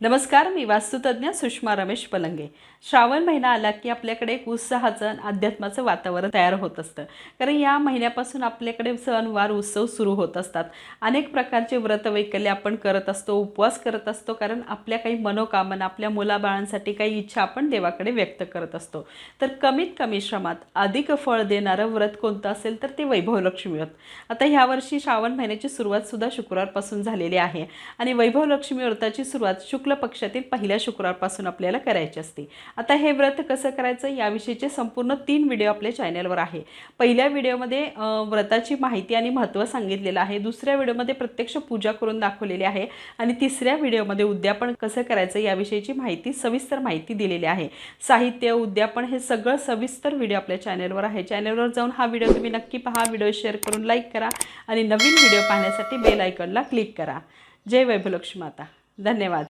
नमस्कार मी वास्तुतज्ञ सुषमा रमेश पलंगे. श्रावण महिना आला की आपल्याकडे एक उत्साहाचं आणि अध्यात्माचं वातावरण तयार होत असतं. कारण या महिन्यापासून आपल्याकडे सणवार उत्सव सुरू होत असतात. अनेक प्रकारचे व्रतवैकल्य आपण करत असतो उपवास करत असतो कारण आपल्या काही मनोकामना आपल्या मुलाबाळांसाठी काही इच्छा आपण देवाकडे व्यक्त करत असतो. तर कमीत कमी श्रमात अधिक फळ देणारं व्रत कोणतं असेल तर ते वैभवलक्ष्मी व्रत. आता ह्या वर्षी श्रावण महिन्याची सुरुवातसुद्धा शुक्रवारपासून झालेली आहे. आणि वैभवलक्ष्मी व्रताची सुरुवात शुक्र शुक्ल पक्षातील पहिल्या शुक्रवारपासून आपल्याला करायची असते. आता हे व्रत कसं करायचं? याविषयीचे संपूर्ण तीन व्हिडिओ आपल्या चॅनलवर आहे. पहिल्या व्हिडिओमध्ये व्रताची माहिती आणि महत्त्व सांगितलेलं आहे. दुसऱ्या व्हिडिओमध्ये प्रत्यक्ष पूजा करून दाखवलेली आहे. आणि तिसऱ्या व्हिडिओमध्ये उद्यापन कसं करायचं याविषयीची माहिती सविस्तर माहिती दिलेली आहे. साहित्य उद्यापन हे सगळं सविस्तर व्हिडिओ आपल्या चॅनलवर आहे. चॅनलवर जाऊन हा व्हिडिओ तुम्ही नक्की पहा. व्हिडिओ शेअर करून लाईक करा आणि नवीन व्हिडिओ पाहण्यासाठी बेल आयकॉनला क्लिक करा. जय वैभलक्ष्मी माता. धन्यवाद.